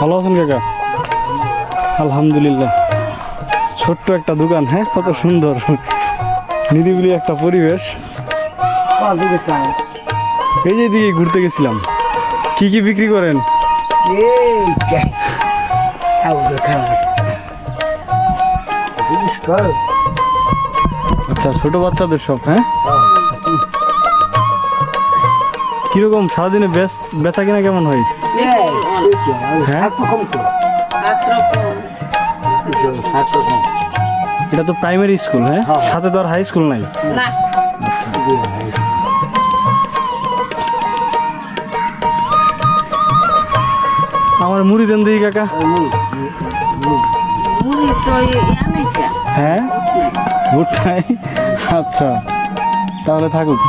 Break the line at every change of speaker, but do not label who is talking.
ভালো আছেন কাকা? আলহামদুলিল্লাহ। ছোট্ট একটা দোকান হ্যাঁ? কত সুন্দর। নিরিবিলি একটা পরিবেশ। এই যে দিকে ঘুরতে গেছিলাম। কি কি বিক্রি করেন? আচ্ছা ছোট বাচ্চাদের সব হ্যাঁ? কীরকম সারাদিনে বেশ বেচা কিনা কেমন হয়? হ্যাঁ? এটা তো প্রাইমারি স্কুল হ্যাঁ? সাথে তো আর হাই স্কুল নাই?
না।
আমার মুড়ি দেন দিই কাকা। হ্যাঁ? আচ্ছা। তাহলে থাকুক।